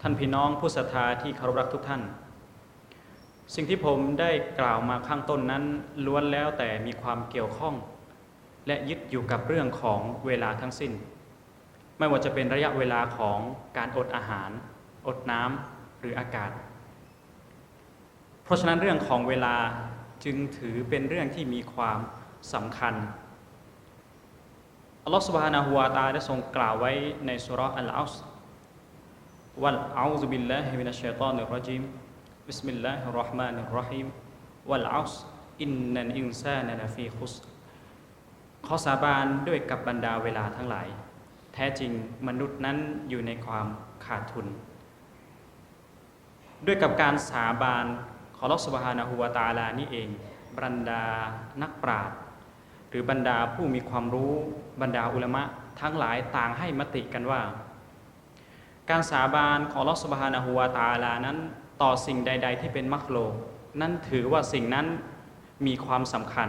ท่านพี่น้องผู้ศรัทธาที่เคารพรักทุกท่าน สิ่งที่ผมได้กล่าวมาข้างต้นนั้นล้วนแล้วแต่มีความเกี่ยวข้อง และยึดอยู่กับเรื่องของเวลาทั้งสิ้น ไม่ว่าจะเป็นระยะเวลาของการอดอาหาร อดน้ำหรืออากาศ เพราะฉะนั้นเรื่องของเวลาจึงถือเป็นเรื่องที่มีความสำคัญอัลลอฮฺสุบฮานาฮัวตาได้ทรงกล่าวไว้ในสุรอัลลอาส มิลลาฮิรเราะห์มานิรราะฮีมวัลอัสอินนัลอินซานลฟีคุสขอสาบานด้วยกับบรรดาเวลาทั้งหลาย แท้จริงมนุษย์นั้นอยู่ในความขาดทุน ด้วยกับการสาบานขอรอสบฮานะฮูวาตาลานี่เอง บรรดานักปราชญ์หรือบรรดาผู้มีความรู้บรรดาอุลามะทั้งหลายต่างให้มติกันว่า การสาบานของลอสบฮานะฮูวตาลานั้นต่อสิ่งใด ๆ ที่เป็นมักโลนั่นถือว่าสิ่งนั้นมีความสำคัญ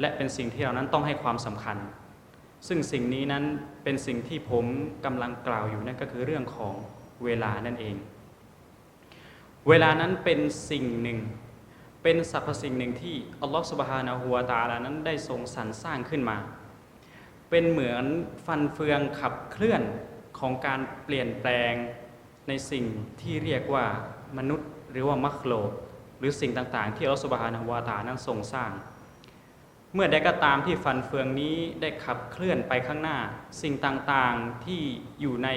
และเป็นสิ่งที่เรานั้นต้องให้ความสำคัญ ซึ่งสิ่งนี้นั้นเป็นสิ่งที่ผมกำลังกล่าวอยู่นั่นก็คือเรื่องของเวลานั่นเอง เวลานั้นเป็นสิ่งหนึ่ง เป็นสรรพสิ่งหนึ่งที่อัลลอฮฺสุบฮานะฮูวตาลานั้นได้ทรงสรรสร้างขึ้นมา เป็นเหมือนฟันเฟืองขับเคลื่อน ของการเปลี่ยนแปลงในสิ่งที่เรียกว่ามนุษย์หรือว่ามัคโลก หรือสิ่งต่างๆ ที่อัลลอฮฺสุบฮานวาตานั้นทรงสร้าง เมื่อใดก็ตามที่ฟันเฟืองนี้ได้ขับเคลื่อนไปข้างหน้า สิ่งต่างๆที่อยู่ใน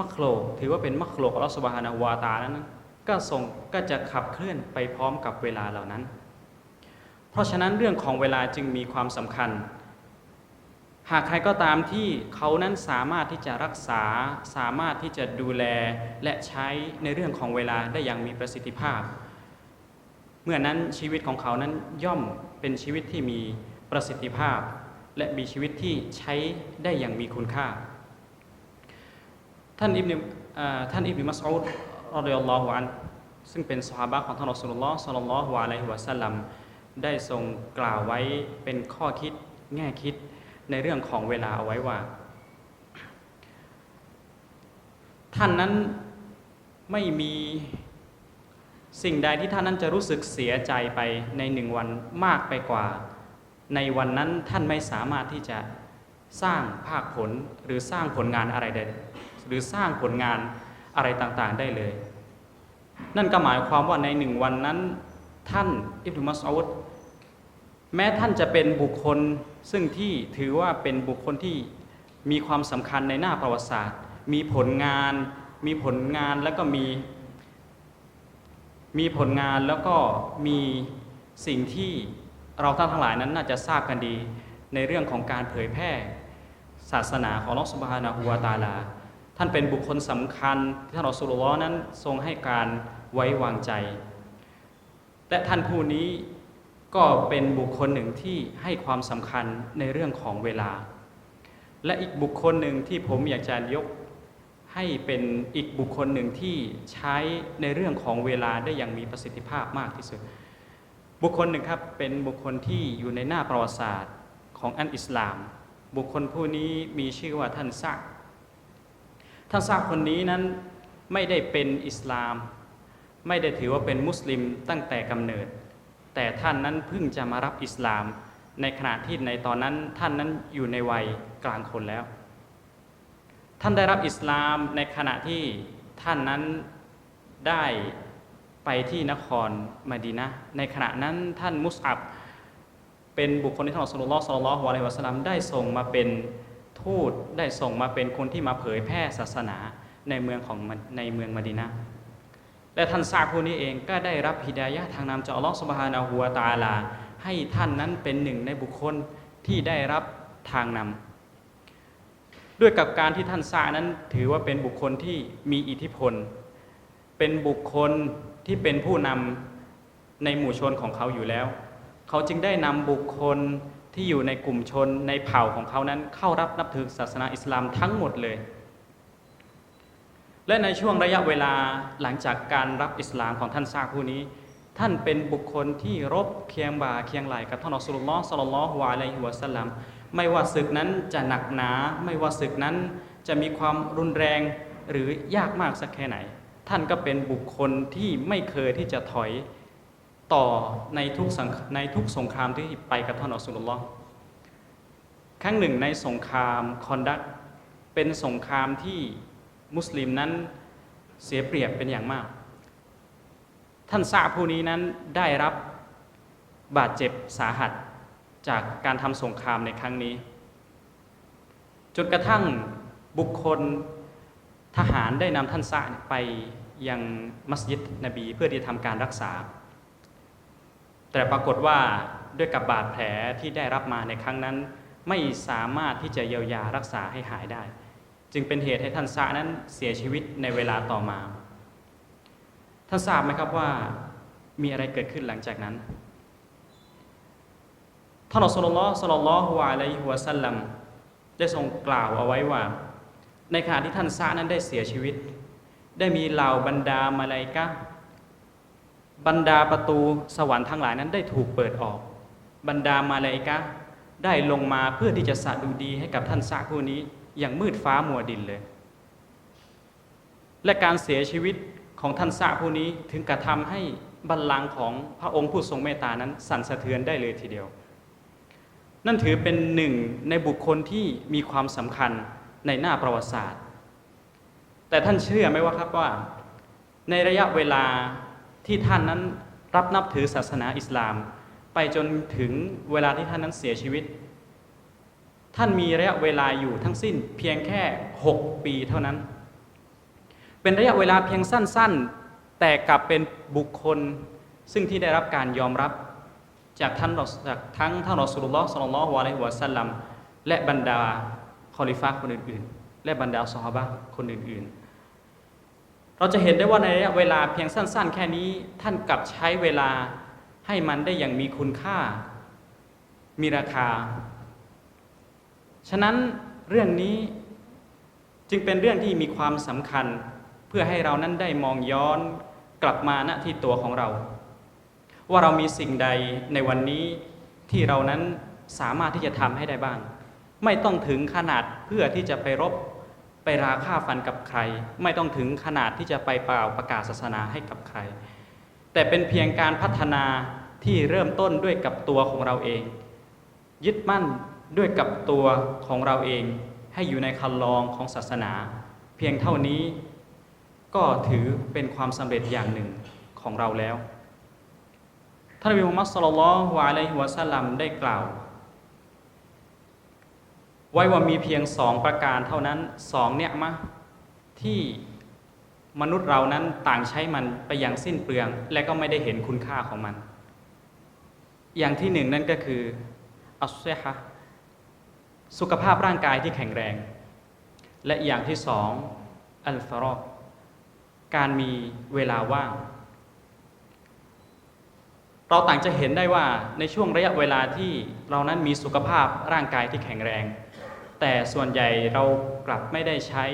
มัคโลก ถือว่าเป็นมัคโลกอัลลอฮฺสุบฮานวาตาลานั้นก็ส่งก็จะขับเคลื่อนไปพร้อมกับเวลาเหล่านั้น เพราะฉะนั้นเรื่องของเวลาจึงมีความสำคัญ หากใครก็ตามที่เขานั้นสามารถที่จะรักษา สามารถที่จะดูแลและใช้ในเรื่องของเวลาได้อย่างมีประสิทธิภาพ เมื่อนั้นชีวิตของเขานั้นย่อมเป็นชีวิตที่มีประสิทธิภาพ และมีชีวิตที่ใช้ได้อย่างมีคุณค่า ท่านอิบนท่านอิบนมัสอูดรอดิยัลลอฮุอันซึ่งเป็นสหายของท่านรอสุลลอฮ์สัลลัลลอฮุอะลัยฮิวะสัลลัมได้ทรงกล่าวไว้เป็นข้อคิดแง่คิด ในเรื่องของเวลาเอาไว้ว่า ท่านนั้นไม่มีสิ่งใดที่ท่านนั้นจะรู้สึกเสียใจไปในหนึ่งวันมากไปกว่า ในวันนั้นท่านไม่สามารถที่จะสร้างภาคผลหรือสร้างผลงานอะไรใดหรือสร้างผลงานอะไรต่างๆได้เลย นั่นก็หมายความว่าในหนึ่งวันนั้นท่านอิบนุมัสอุดแม้ท่านจะเป็นบุคคล ซึ่งที่ถือว่าเป็นบุคคลที่มีความสำคัญในหน้าประวัติศาสตร์ มีผลงาน มีผลงานแล้วก็มี มีผลงานแล้วก็มีสิ่งที่เราท่านทั้งหลายนั้นน่าจะทราบกันดี ในเรื่องของการเผยแพร่ศาสนาของลอสบฮานาหัวตาลา ท่านเป็นบุคคลสำคัญที่ท่านรอสุลลอนั้นทรงให้การไว้วางใจ และท่านผู้นี้ ก็เป็นบุคคลหนึ่งที่ให้ความสำคัญในเรื่องของเวลา และอีกบุคคลหนึ่งที่ผมอยากจะยกให้เป็นอีกบุคคลหนึ่งที่ใช้ในเรื่องของเวลาได้อย่างมีประสิทธิภาพมากที่สุด บุคคลหนึ่งครับเป็นบุคคลที่อยู่ในหน้าประวัติศาสตร์ของอันอิสลาม บุคคลผู้นี้มีชื่อว่าท่านซักท่านซักคนนี้นั้นไม่ได้เป็นอิสลาม ไม่ได้ถือว่าเป็นมุสลิมตั้งแต่กำเนิด แต่ท่านนั้นเพิ่งจะมารับอิสลาม ในขณะที่ในตอนนั้นท่านนั้นอยู่ในวัยกลางคนแล้ว ท่านได้รับอิสลามในขณะที่ท่านนั้นได้ไปที่นครมาดีนะในขณะนั้นท่านมุสอับเป็นบุคคลที่ท่านอัลลอฮฺสัลลัลอฮุอะลัยวะสลลัมได้ส่งมาเป็นทูตได้ส่งมาเป็นคนที่มาเผยแพร่ศาสนาในเมืองของในเมืองมาดีนะ และท่านซาผู้นี้เองก็ได้รับฮิดายะทางนำจากอัลลอฮฺสุบฮานาหัวตาลา ให้ท่านนั้นเป็นหนึ่งในบุคคลที่ได้รับทางนำด้วยกับการที่ท่านซานั้นถือว่าเป็นบุคคลที่มีอิทธิพล เป็นบุคคลที่เป็นผู้นำในหมู่ชนของเขาอยู่แล้ว เขาจึงได้นำบุคคลที่อยู่ในกลุ่มชนในเผ่าของเขานั้นเข้ารับนับถือศาสนาอิสลามทั้งหมดเลย และในช่วงระยะเวลาหลังจากการรับอิสลามของท่านซาผู้นี้ ท่านเป็นบุคคลที่รบเคียงบ่าเคียงไหลกับท่านอัสลุลลอฮ์สลลลอฮุอะลัยฮิวะสัลลัมไม่ว่าศึกนั้นจะหนักหนา ไม่ว่าศึกนั้นจะมีความรุนแรงหรือยากมากสักแค่ไหน ท่านก็เป็นบุคคลที่ไม่เคยที่จะถอยต่อในทุกในทุกสงครามที่ไปกับท่านอัสสุลลอฮ์ครั้งหนึ่งในสงครามคอนดักเป็นสงครามที่ มุสลิมนั้นเสียเปรียบเป็นอย่างมาก ท่านซาผู้นี้นั้นได้รับบาดเจ็บสาหัสจากการทำสงครามในครั้งนี้ จนกระทั่งบุคคลทหารได้นำท่านซะไปยังมัสยิดนบีเพื่อที่จะทำการรักษา แต่ปรากฏว่าด้วยกับบาดแผลที่ได้รับมาในครั้งนั้น ไม่สามารถที่จะเยียวยารักษาให้หายได้ จึงเป็นเหตุให้ท่านซะนั้นเสียชีวิตในเวลาต่อมา ท่านทราบไหมครับว่ามีอะไรเกิดขึ้นหลังจากนั้น ท่านอัสลลลอฮ์สลลัลอฮุอะลัยฮิวะสัลลัมได้ทรงกล่าวเอาไว้ว่า ในขณะที่ท่านซะนั้นได้เสียชีวิต ได้มีเหล่าบรรดามาลาอิกะบรรดาประตูสวรรค์ทั้งหลายนั้นได้ถูกเปิดออก บรรดามาลาอิกะได้ลงมาเพื่อที่จะสะดุดีให้กับท่านซะผู้นี้ อย่างมืดฟ้ามัวดินเลย และการเสียชีวิตของท่านซะผู้นี้ถึงกระทำให้บัลลังก์ของพระองค์ผู้ทรงเมตตานั้น สั่นสะเทือนได้เลยทีเดียว นั่นถือเป็นหนึ่งในบุคคลที่มีความสำคัญในหน้าประวัติศาสตร์ แต่ท่านเชื่อไหมว่าครับว่า ในระยะเวลาที่ท่านนั้นรับนับถือศาสนาอิสลาม ไปจนถึงเวลาที่ท่านนั้นเสียชีวิต ท่านมีระยะเวลาอยู่ทั้งสิ้นเพียงแค่ 6 ปีเท่านั้น เป็นระยะเวลาเพียงสั้นๆ แต่กลับเป็นบุคคลซึ่งที่ได้รับการยอมรับจากท่านจากทั้งท่านรอสุลลอฮ์สัลลัลฮุอะลัยฮิวะสัลลัมและบรรดาคอลิฟาคนอื่นๆ และบรรดาซอฮาบะคนอื่นๆ เราจะเห็นได้ว่าในระยะเวลาเพียงสั้น ๆ แค่นี้ท่านกลับใช้เวลาให้มันได้อย่างมีคุณค่า มีราคา ฉะนั้นเรื่องนี้จึงเป็นเรื่องที่มีความสำคัญเพื่อให้เรานั้นได้มองย้อนกลับมาณที่ตัวของเรา ว่าเรามีสิ่งใดในวันนี้ที่เรานั้นสามารถที่จะทำให้ได้บ้าง ไม่ต้องถึงขนาดเพื่อที่จะไปรบไปราฆ่าฟันกับใคร ไม่ต้องถึงขนาดที่จะไปเปล่าประกาศศาสนาให้กับใคร แต่เป็นเพียงการพัฒนาที่เริ่มต้นด้วยกับตัวของเราเอง ยึดมั่น ด้วยกับตัวของเราเองให้อยู่ในคันลองของศาสนา เพียงเท่านี้ก็ถือเป็นความสำเร็จอย่างหนึ่งของเราแล้วท่านนบีมุฮัมมัดสุลลัลลอฮุอะลัยฮิวะสัลลัมได้กล่าว ไว้ว่ามีเพียงสองประการเท่านั้นสองเนี่ยมะที่มนุษย์เรานั้นต่างใช้มันไปอย่างสิ้นเปลือง และก็ไม่ได้เห็นคุณค่าของมัน อย่างที่หนึ่งนั่นก็คืออัสเซฮะ สุขภาพร่างกายที่แข็งแรง และอย่างที่สองอัลฟารอกการมีเวลาว่าง เราต่างจะเห็นได้ว่าในช่วงระยะเวลาที่เรานั้นมีสุขภาพร่างกายที่แข็งแรง แต่ส่วนใหญ่เรากลับไม่ได้ใช้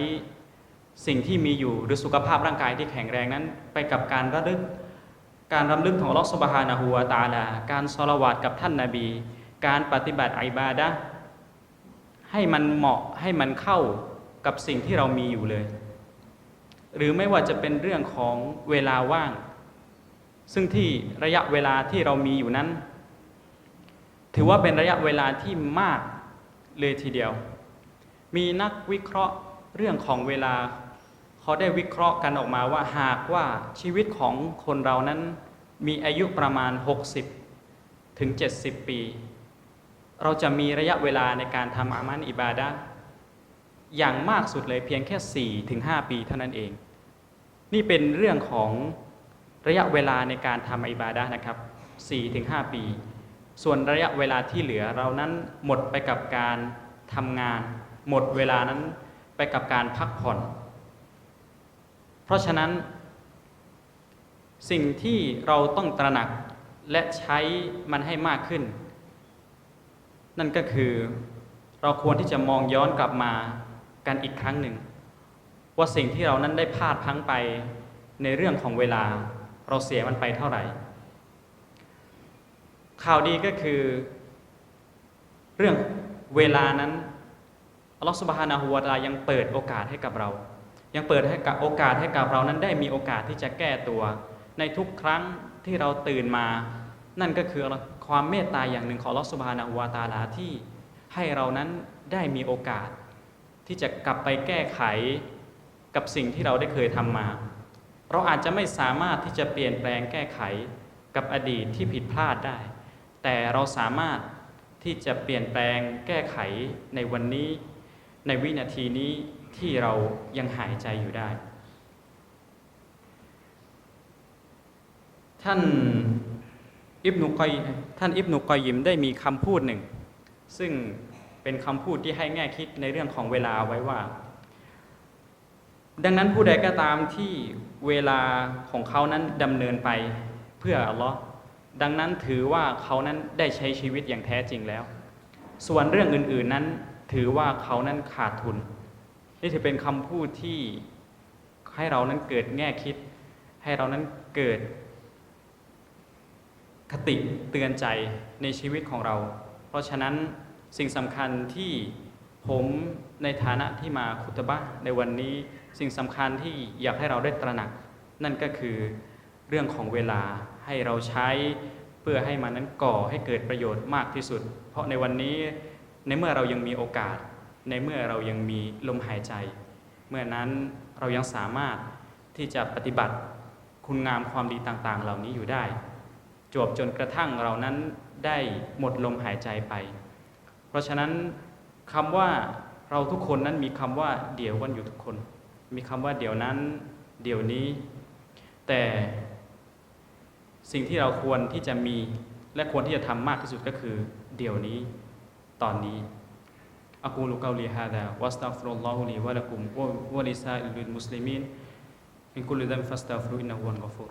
สิ่งที่มีอยู่หรือสุขภาพร่างกายที่แข็งแรงนั้น ไปกับการระลึก การรำลึกของลอสบฮานะฮูวาตาลา การสละวาดกับท่านนาบี การปฏิบัติอิบาดะ ให้มันเหมาะให้มันเข้ากับสิ่งที่เรามีอยู่เลย หรือไม่ว่าจะเป็นเรื่องของเวลาว่าง ซึ่งที่ระยะเวลาที่เรามีอยู่นั้น ถือว่าเป็นระยะเวลาที่มากเลยทีเดียว มีนักวิเคราะห์เรื่องของเวลาเขาได้วิเคราะห์กันออกมาว่าหากว่าชีวิตของคนเรานั้นมีอายุประมาณ 60 ถึง 70 ปี เราจะมีระยะเวลาในการทำอามันอิบาดะอย่างมากสุดเลยเพียงแค่4ถึง5ปีเท่านั้นเอง นี่เป็นเรื่องของระยะเวลาในการทำอิบาดะนะครับ4ถึง5ปี ส่วนระยะเวลาที่เหลือเรานั้นหมดไปกับการทำงาน หมดเวลานั้นไปกับการพักผ่อน เพราะฉะนั้น สิ่งที่เราต้องตระหนักและใช้มันให้มากขึ้น นั่นก็คือเราควรที่จะมองย้อนกลับมากันอีกครั้งหนึ่ง ว่าสิ่งที่เรานั้นได้พลาดพังไปในเรื่องของเวลา เราเสียมันไปเท่าไหร่ ข่าวดีก็คือ เรื่องเวลานั้นอัลลอฮฺสุบฮานาหูวาตาลายังเปิดโอกาสให้กับเรา ยังเปิดให้กับโอกาสให้กับเรานั้นได้มีโอกาสที่จะแก้ตัว ในทุกครั้งที่เราตื่นมา นั่นก็คือความเมตตาอย่างหนึ่งของอัลอสุบานะฮูวาตาลาที่ให้เรานั้นได้มีโอกาส ที่จะกลับไปแก้ไขกับสิ่งที่เราได้เคยทำมา เราอาจจะไม่สามารถที่จะเปลี่ยนแปลงแก้ไขกับอดีตที่ผิดพลาดได้ แต่เราสามารถที่จะเปลี่ยนแปลงแก้ไขในวันนี้ ในวินาทีนี้ที่เรายังหายใจอยู่ได้ ท่าน อิบนุกอยท่านอิบนุกอยยิมได้มีคำพูดหนึ่ง ซึ่งเป็นคำพูดที่ให้แง่คิดในเรื่องของเวลาไว้ว่า ดังนั้นผู้ใดก็ตามที่เวลาของเขานั้นดำเนินไปเพื่ออัลลอฮ์ดังนั้นถือว่าเขานั้นได้ใช้ชีวิตอย่างแท้จริงแล้ว ส่วนเรื่องอื่น ๆนั้นถือว่าเขานั้นขาดทุน นี่ถือเป็นคำพูดที่ให้เรานั้นเกิดแง่คิด ให้เรานั้นเกิด คติเตือนใจในชีวิตของเรา เพราะฉะนั้นสิ่งสำคัญที่ผมในฐานะที่มาคุตบะในวันนี้สิ่งสำคัญที่อยากให้เราได้ตระหนัก นั่นก็คือเรื่องของเวลาให้เราใช้เพื่อให้มันนั้นก่อให้เกิดประโยชน์มากที่สุด เพราะในวันนี้ในเมื่อเรายังมีโอกาส ในเมื่อเรายังมีลมหายใจ เมื่อนั้นเรายังสามารถที่จะปฏิบัติคุณงามความดีต่างๆ เหล่านี้อยู่ได้ จวบจนกระทั่งเรานั้นได้หมดลมหายใจไป เพราะฉะนั้นคำว่าเราทุกคนนั้นมีคำว่าเดี๋ยวกันอยู่ทุกคน มีคำว่าเดี๋ยวนั้น เดี๋ยวนี้ แต่สิ่งที่เราควรที่จะมีและควรที่จะทำมากที่สุดก็คือ เดี๋ยวนี้ตอนนี้ أقول قولي هذا وأستغفر الله لي ولكم ولسائر المسلمين من كل ذنب فاستغفروا إنه هو الغفور